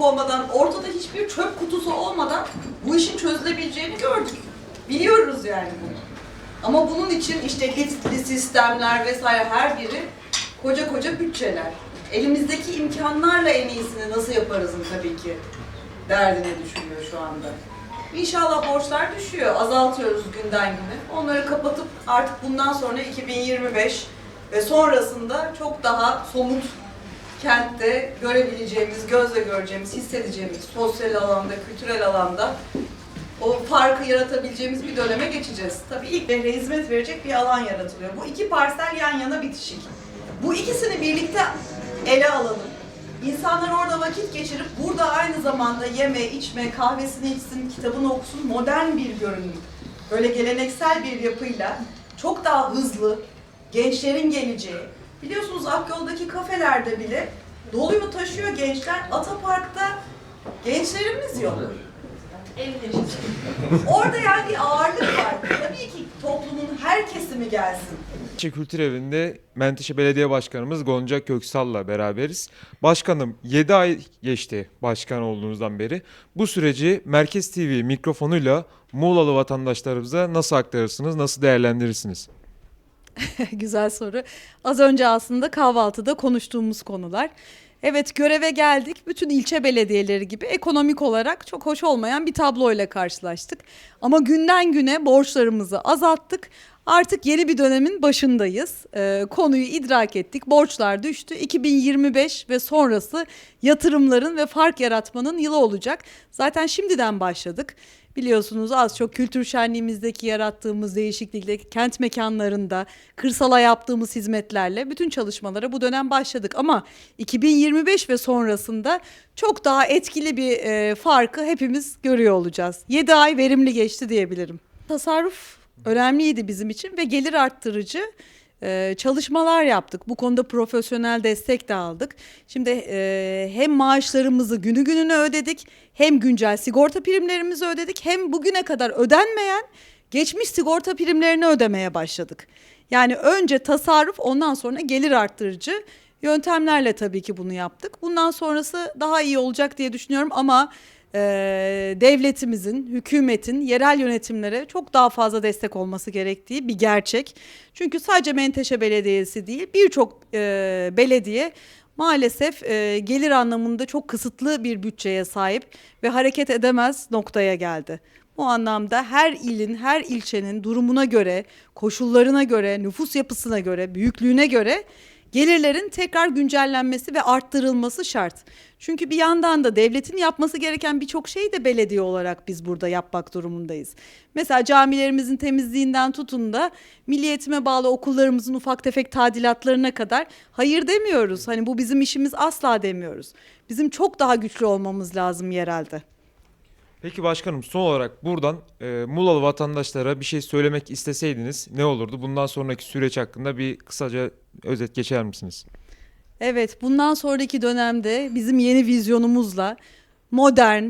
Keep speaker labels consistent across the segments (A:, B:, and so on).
A: olmadan, ortada hiçbir çöp kutusu olmadan bu işin çözülebileceğini gördük. Biliyoruz yani bunu. Ama bunun için işte listli sistemler vesaire her biri koca koca bütçeler. Elimizdeki imkanlarla en iyisini nasıl yaparızın tabii ki derdine düşünüyor şu anda. İnşallah borçlar düşüyor, azaltıyoruz günden güne. Onları kapatıp artık bundan sonra 2025 ve sonrasında çok daha somut kentte görebileceğimiz, gözle göreceğimiz, hissedeceğimiz sosyal alanda, kültürel alanda o farkı yaratabileceğimiz bir döneme geçeceğiz. Tabii ilk şehre hizmet verecek bir alan yaratılıyor. Bu iki parsel yan yana bitişik. Bu ikisini birlikte ele alalım. İnsanlar orada vakit geçirip burada aynı zamanda yeme, içme, kahvesini içsin, kitabını okusun, modern bir görünüm. Böyle geleneksel bir yapıyla çok daha hızlı, gençlerin geleceği. Biliyorsunuz Akyol'daki kafelerde bile doluyor taşıyor gençler. Atapark'ta gençlerimiz yok. Orada yani bir ağırlık var. Tabii ki toplumun her kesimi gelsin.
B: Menteşe Kültür Evi'nde Menteşe Belediye Başkanımız Gonca Köksal'la beraberiz. Başkanım 7 ay geçti başkan olduğunuzdan beri. Bu süreci Merkez TV mikrofonuyla Muğlalı vatandaşlarımıza nasıl aktarırsınız, nasıl değerlendirirsiniz?
C: Güzel soru. Az önce aslında kahvaltıda konuştuğumuz konular. Evet göreve geldik. Bütün ilçe belediyeleri gibi ekonomik olarak çok hoş olmayan bir tabloyla karşılaştık. Ama günden güne borçlarımızı azalttık. Artık yeni bir dönemin başındayız. Ee, konuyu idrak ettik. Borçlar düştü. 2025 ve sonrası yatırımların ve fark yaratmanın yılı olacak. Zaten şimdiden başladık. Biliyorsunuz az çok kültür şenliğimizdeki yarattığımız değişiklikle kent mekanlarında, kırsala yaptığımız hizmetlerle bütün çalışmalara bu dönem başladık. Ama 2025 ve sonrasında çok daha etkili bir e, farkı hepimiz görüyor olacağız. 7 ay verimli geçti diyebilirim. Tasarruf önemliydi bizim için ve gelir arttırıcı e, çalışmalar yaptık. Bu konuda profesyonel destek de aldık. Şimdi e, hem maaşlarımızı günü gününe ödedik, hem güncel sigorta primlerimizi ödedik, hem bugüne kadar ödenmeyen geçmiş sigorta primlerini ödemeye başladık. Yani önce tasarruf, ondan sonra gelir arttırıcı yöntemlerle tabii ki bunu yaptık. Bundan sonrası daha iyi olacak diye düşünüyorum ama e, devletimizin, hükümetin yerel yönetimlere çok daha fazla destek olması gerektiği bir gerçek. Çünkü sadece Menteşe Belediyesi değil birçok e, belediye maalesef e, gelir anlamında çok kısıtlı bir bütçeye sahip ve hareket edemez noktaya geldi. Bu anlamda her ilin, her ilçenin durumuna göre, koşullarına göre, nüfus yapısına göre, büyüklüğüne göre gelirlerin tekrar güncellenmesi ve arttırılması şart. Çünkü bir yandan da devletin yapması gereken birçok şeyi de belediye olarak biz burada yapmak durumundayız. Mesela camilerimizin temizliğinden tutun da milli eğitime bağlı okullarımızın ufak tefek tadilatlarına kadar hayır demiyoruz. Hani bu bizim işimiz asla demiyoruz. Bizim çok daha güçlü olmamız lazım yerelde.
B: Peki başkanım son olarak buradan e, Muğlalı vatandaşlara bir şey söylemek isteseydiniz ne olurdu? Bundan sonraki süreç hakkında bir kısaca özet geçer misiniz?
C: Evet, bundan sonraki dönemde bizim yeni vizyonumuzla modern,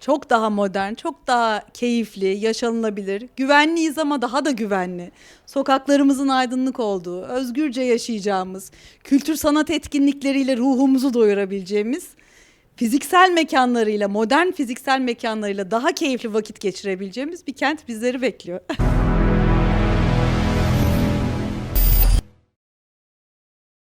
C: çok daha modern, çok daha keyifli, yaşanılabilir, güvenliyiz ama daha da güvenli, sokaklarımızın aydınlık olduğu, özgürce yaşayacağımız, kültür sanat etkinlikleriyle ruhumuzu doyurabileceğimiz, fiziksel mekanlarıyla, modern fiziksel mekanlarıyla daha keyifli vakit geçirebileceğimiz bir kent bizleri bekliyor.